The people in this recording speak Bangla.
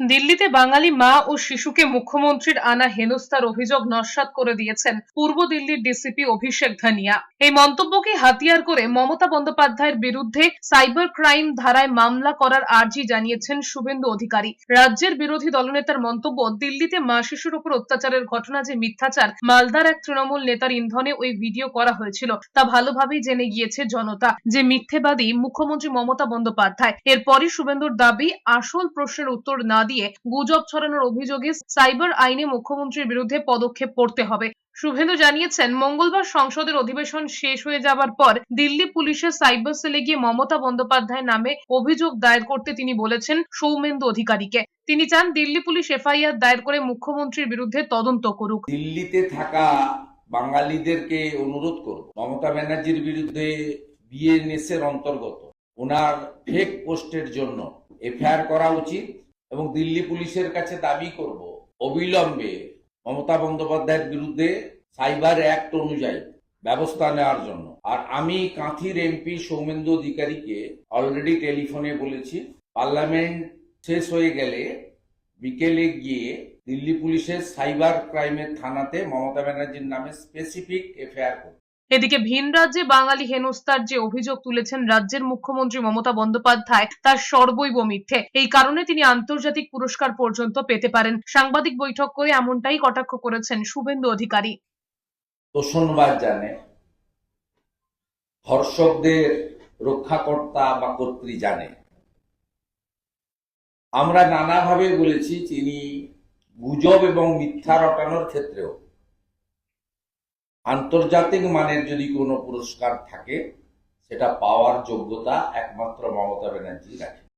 দিল্লিতে বাঙালি মা ও শিশুকে মুখ্যমন্ত্রীর আনা হেনস্থার অভিযোগ নস্যাৎ করে দিয়েছেন পূর্ব দিল্লির ডিসিপি অভিষেক ধানিয়া। এই মন্তব্যকে হাতিয়ার করে মমতা বন্দ্যোপাধ্যায়ের বিরুদ্ধে সাইবার ক্রাইম ধারায় মামলা করার আর্জি জানিয়েছেন শুভেন্দু অধিকারী। রাজ্যের বিরোধী দলনেতার মন্তব্য, দিল্লিতে মা শিশুর উপর অত্যাচারের ঘটনা যে মিথ্যাচার, মালদার এক তৃণমূল নেতার ইন্ধনে ওই ভিডিও করা হয়েছিল, তা ভালোভাবেই জেনে গিয়েছে জনতা। যে মিথ্যেবাদী মুখ্যমন্ত্রী মমতা বন্দ্যোপাধ্যায়, এরপরই শুভেন্দুর দাবি, আসল প্রশ্নের উত্তর না দিয়ে গুজব ছড়ানোর অভিযোগে সাইবার আইনে মুখ্যমন্ত্রীর বিরুদ্ধে পদক্ষেপ করতে হবে। শুভেন্দু জানিয়েছেন, মঙ্গলবার সংসদের অধিবেশন শেষ হয়ে যাবার পর দিল্লি পুলিশের সাইবার সেলে গিয়ে মমতা বন্দ্যোপাধ্যায় নামে অভিযোগ দায়ের করতে তিনি বলেছেন সৌমেন্দু অধিকারীকে। তিনি চান দিল্লি পুলিশ এফআইআর দায়ের করে মুখ্যমন্ত্রীর বিরুদ্ধে তদন্ত করুক। দিল্লিতে থাকা বাঙালিদেরকে অনুরোধ করব মমতা ব্যানার্জির বিরুদ্ধে বিএনএস এর অন্তর্গত ওনার ফেক পোস্টের জন্য এফআইআর করা উচিত। এবং দিল্লি পুলিশের কাছে দাবি করব, অবিলম্বে মমতা বন্দ্যোপাধ্যায়ের বিরুদ্ধে সাইবার অ্যাক্ট অনুযায়ী ব্যবস্থা নেওয়ার জন্য। আর আমি কাঁথির এমপি সৌমেন্দু অধিকারীকে অলরেডি টেলিফোনে বলেছি, পার্লামেন্ট শেষ হয়ে গেলে বিকেলে গিয়ে দিল্লি পুলিশের সাইবার ক্রাইমের থানাতে মমতা ব্যানার্জির নামে স্পেসিফিক এফআইআর করবে। এদিকে ভিন রাজ্যে বাঙালি হেনস্থার যে অভিযোগ তুলেছেন রাজ্যের মুখ্যমন্ত্রী মমতা বন্দ্যোপাধ্যায়, তার সর্বৈব মিথ্যে। এই কারণে তিনি আন্তর্জাতিক পুরস্কার পর্যন্ত পেতে পারেন। সাংবাদিক বৈঠক করে এমনটাই কটাক্ষ করেছেন শুভেন্দু অধিকারী। তোষণবাদ জানে, ধর্ষকদের রক্ষাকর্তা বা কর্ত্রী জানে। আমরা নানাভাবে বলেছি, তিনি গুজব এবং মিথ্যা রটানোর ক্ষেত্রেও আন্তর্জাতিক মানের যদি কোনো পুরস্কার থাকে সেটা পাওয়ার যোগ্যতা একমাত্র মমতা ব্যানার্জি রাখে।